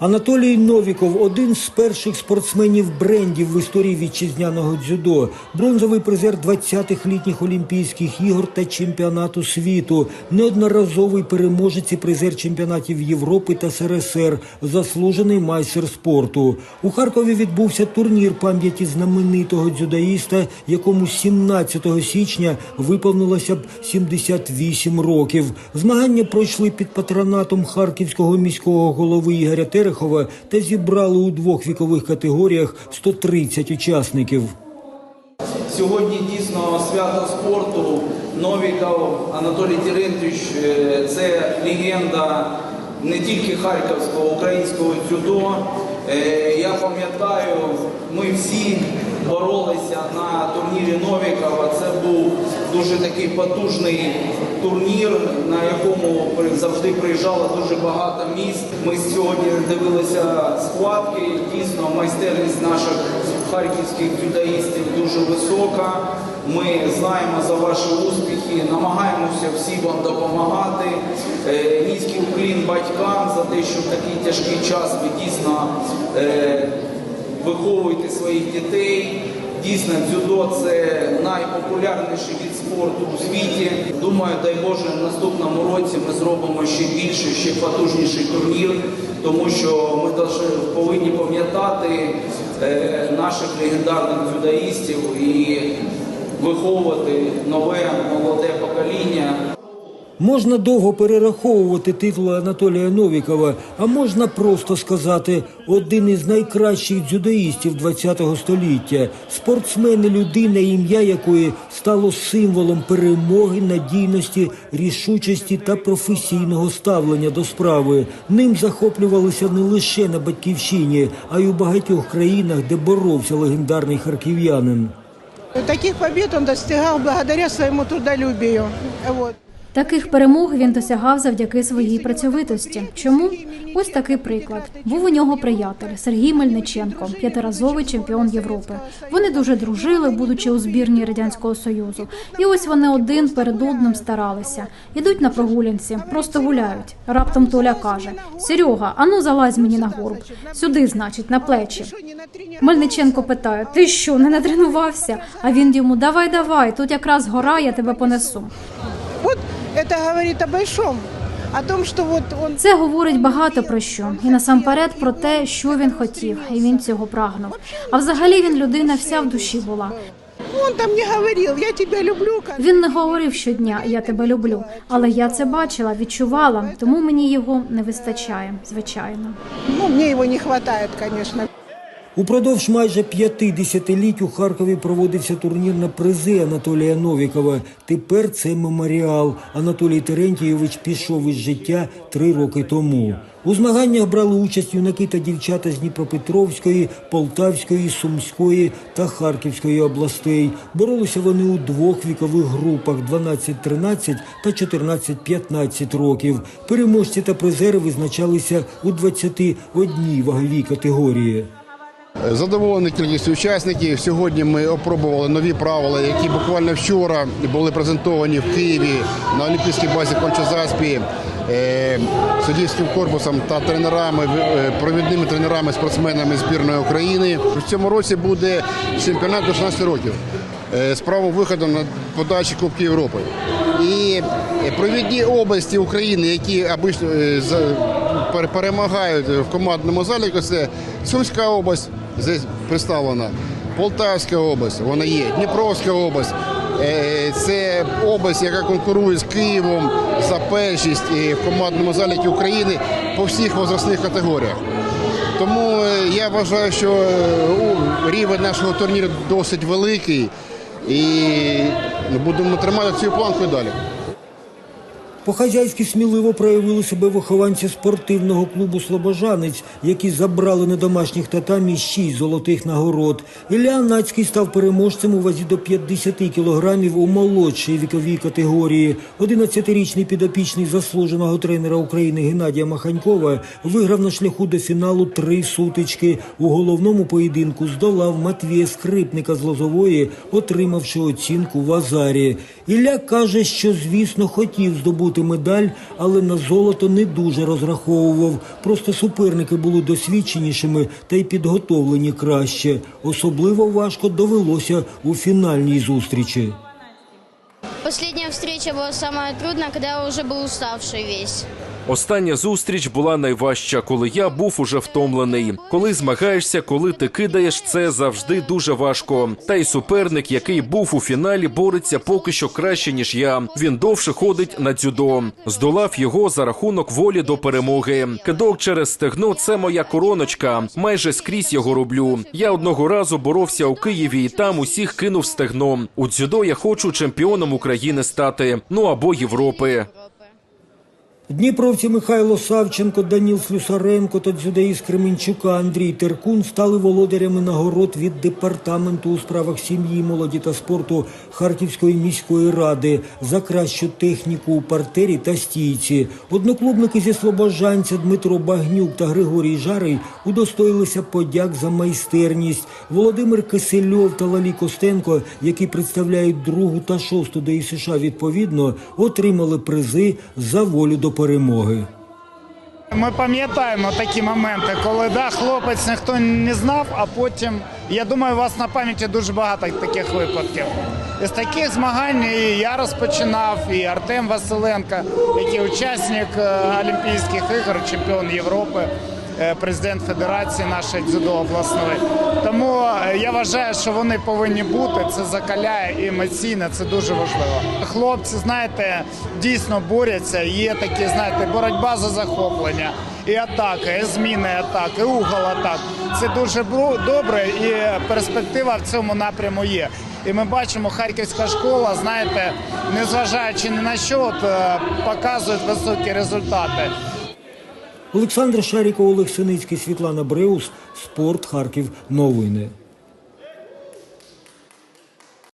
Анатолій Новіков один з перших спортсменів брендів в історії вітчизняного дзюдо, бронзовий призер 20-х літніх Олімпійських ігор та чемпіонату світу, неодноразовий переможець і призер чемпіонатів Європи та СРСР, заслужений майстер спорту. У Харкові відбувся турнір пам'яті знаменитого дзюдоїста, якому 17 січня виповнилося б 78 років. Змагання пройшли під патронатом харківського міського голови Ігоря Терехова та зібрали у двох вікових категоріях 130 учасників. Сьогодні дійсно свято спорту. Новіков Анатолій Терентьович е, це легенда не тільки харківського, українського дзюдо. Е, Я пам'ятаю, ми всі боролися на турнірі Новікова. Це був дуже такий потужний турнір, на якому завжди приїжджало дуже багато міст. Ми сьогодні дивилися схватки. Дійсно, майстерність наших харківських дзюдоїстів дуже висока. Ми знаємо за ваші успіхи, намагаємося всі вам допомагати. Е, Низький уклін батькам за те, що в такий тяжкий час ви дійсно е, виховуєте своїх дітей. Дійсно, дзюдо це найпопулярніший від спорту у світі. Думаю, дай Боже, в наступному році ми зробимо ще більше, ще потужніший турнір, тому що ми повинні пам'ятати е, наших легендарних дзюдоїстів і виховувати нове молоде покоління. Можна довго перераховувати титули Анатолія Новікова, а можна просто сказати один із найкращих дзюдоїстів ХХ століття, спортсмен і людина, ім'я якої стало символом перемоги, надійності, рішучості та професійного ставлення до справи. Ним захоплювалися не лише на батьківщині, а й у багатьох країнах, де боровся легендарний харків'янин. Таких побед он достигал благодаря своему трудолюбию. Вот. Таких перемог він досягав завдяки своїй працьовитості. Чому? Ось такий приклад. Був у нього приятель Сергій Мельниченко, п'ятиразовий чемпіон Європи. Вони дуже дружили, будучи у збірній радянського союзу. І ось вони один перед одним старалися. Ідуть на прогулянці, просто гуляють. Раптом Толя каже: Серега, ану залазь мені на горб. Сюди, значить, на плечі. Мельниченко питає: Ти що, не натренувався? А він йому давай, давай, тут якраз гора, я тебе понесу. Это говорит о большом, о том, что вот он Це говорить багато про що, і насамперед про те, що він хотів, і він цього прагнув. А взагалі він людина вся в душі була. он там не говорил, я тебя люблю. Він не говорив щодня Я тебе люблю, але я це бачила, відчувала, тому мені його не вистачає, звичайно. Ну, мне его не хватает, конечно. Упродовж майже п'яти десятиліть у Харкові проводився турнір на призи Анатолія Новікова. Тепер це меморіал. Анатолій Терентійович пішов із життя три роки тому. У змаганнях брали участь юнаки та дівчата з Дніпропетровської, Полтавської, Сумської та Харківської областей. Боролися вони у двох вікових групах 12-13 та 14-15 років. Переможці та призери визначалися у 21 ваговій категорії. Задоволений кількістю учасників. Сьогодні ми опробували нові правила, які буквально вчора були презентовані в Києві на Олімпійській базі Кончазаспі е, суддівським корпусом та тренерами, е, провідними тренерами, спортсменами збірної України. В цьому році буде чемпіонат до 16 років е, з правом виходу на подачі Кубки Європи. І е, провідні області України, які обично е, перемагають в командному заліку, це Сумська область, здесь представлена, Полтавська область, вона є, Дніпровська область. Е, Це область, яка конкурує з Києвом за першість е, в командному заліку України по всіх возрастних категоріях. Тому е, я вважаю, що е, рівень нашого турніру досить великий і будемо тримати цю планку і далі. По-хазяйськи сміливо проявили себе вихованці спортивного клубу Слобожанець, які забрали на домашніх татамі шість золотих нагород. Ілля Нацький став переможцем у вазі до 50 кілограмів у молодшій віковій категорії. 11-річний підопічний заслуженого тренера України Геннадія Маханькова виграв на шляху до фіналу три сутички. У головному поєдинку здолав Матвія Скрипника з Лозової, отримавши оцінку в Азарі. Ілля каже, що звісно хотів здобути здобути медаль, але на золото не дуже розраховував. Просто суперники були досвідченішими та й підготовлені краще. Особливо важко довелося у фінальній зустрічі. Последняя встреча была самая трудная, когда я уже был уставший весь. Остання зустріч була найважча, коли я був уже втомлений. Коли змагаєшся, коли ти кидаєш, це завжди дуже важко. Та й суперник, який був у фіналі, бореться поки що краще ніж я. Він довше ходить на дзюдо. Здолав його за рахунок волі до перемоги. Кидок через стегно це моя короночка. Майже скрізь його роблю. Я одного разу боровся у Києві і там усіх кинув стегно. У дзюдо я хочу чемпіоном України стати. Ну або Європи. Дніпровці Михайло Савченко, Даніл Слюсаренко та дзюдоїст Кременчука Андрій Теркун стали володарями нагород від департаменту у справах сім'ї, молоді та спорту Харківської міської ради за кращу техніку у партері та стійці. Одноклубники зі Слобожанця Дмитро Багнюк та Григорій Жарий удостоїлися подяк за майстерність. Володимир Кисельов та Лалі Костенко, які представляють другу та шосту ДІ США відповідно, отримали призи за волю до перемоги. Ми пам'ятаємо такі моменти, коли да, хлопець ніхто не знав, а потім, я думаю, у вас на пам'яті дуже багато таких випадків. Із таких змагань і я розпочинав, і Артем Василенко, який учасник е, Олімпійських ігор, чемпіон Європи, президент Федерації нашої дзюдо обласної. Тому е, я вважаю, що вони повинні бути. Це закаляє і емоційно, це дуже важливо. Хлопці, знаєте, дійсно борються. Є такі, знаєте, боротьба за захоплення. І атака, і зміни атак, і угол атак. Це дуже добре, і перспектива в цьому напряму є. І ми бачимо, харківська школа, знаєте, незважаючи ні на що, от, е, показує високі результати. Олександр Шаріков, Олег Синицький, Світлана Бреус, Спорт, Харків. Новини.